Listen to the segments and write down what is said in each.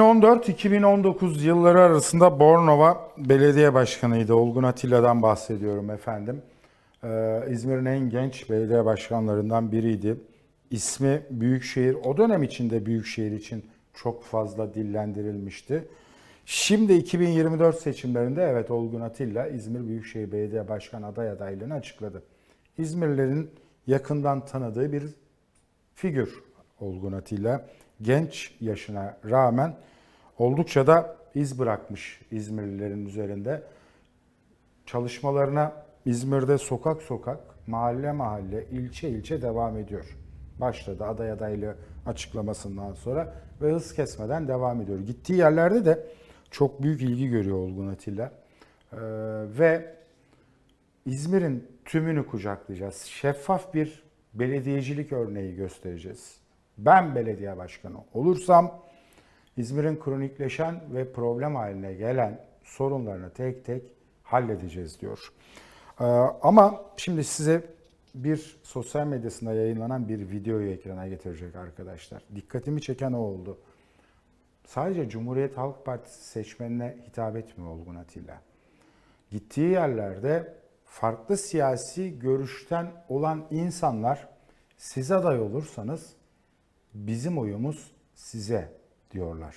2014-2019 yılları arasında Bornova Belediye Başkanıydı. Olgun Atilla'dan bahsediyorum efendim. Ee, İzmir'in en genç belediye başkanlarından biriydi. İsmi Büyükşehir, o dönem içinde Büyükşehir için çok fazla dillendirilmişti. Şimdi 2024 seçimlerinde evet Olgun Atilla İzmir Büyükşehir Belediye Başkan aday adaylığını açıkladı. İzmirlilerin yakından tanıdığı bir figür Olgun Atilla. Genç yaşına rağmen oldukça da iz bırakmış İzmirlilerin üzerinde. Çalışmalarına İzmir'de sokak sokak, mahalle mahalle, ilçe ilçe devam ediyor. Başladı aday adaylığı açıklamasından sonra ve hız kesmeden devam ediyor. Gittiği yerlerde de çok büyük ilgi görüyor Olgun Atilla. Ee, ve İzmir'in tümünü kucaklayacağız. Şeffaf bir belediyecilik örneği göstereceğiz. Ben belediye başkanı olursam İzmir'in kronikleşen ve problem haline gelen sorunlarını tek tek halledeceğiz diyor. Ee, ama şimdi size bir sosyal medyasında yayınlanan bir videoyu ekrana getirecek arkadaşlar. Dikkatimi çeken o oldu. Sadece Cumhuriyet Halk Partisi seçmenine hitap etmiyor Olgun Atilla gittiği yerlerde farklı siyasi görüşten olan insanlar siz aday olursanız bizim oyumuz size diyorlar.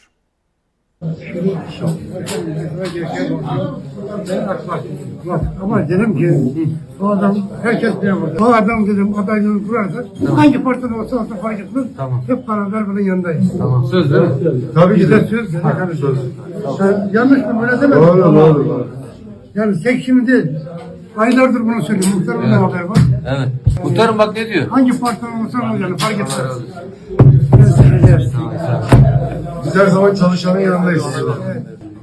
Ama dedim ki o adam herkes burada. O adam dedim adaylığını kurarsa hangi partide olsa olsa fark etmez. Tamam. Hep beraber bunun yanındayız. Tamam. Söz değil mi? Tabii ki de söz. Sen yanlış mı böyle demedim? Doğru, doğru, doğru. Yani tek şimdi. Aylardır bunu söylüyorum. Muhtarımdan haber var. Evet. Muhtarım bak ne diyor? Hangi partiden olursa olsun yani fark etmez. Biz her zaman çalışanın yanındayız.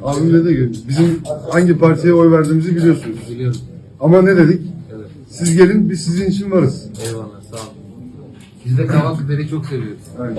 Abim dedi ki bizim hangi partiye oy verdiğimizi biliyorsunuz. Biliyorum. Ama ne dedik? Evet. Siz gelin biz sizin için varız. Eyvallah. Sağ olun. Biz de Kavaklıdere'yi çok seviyoruz.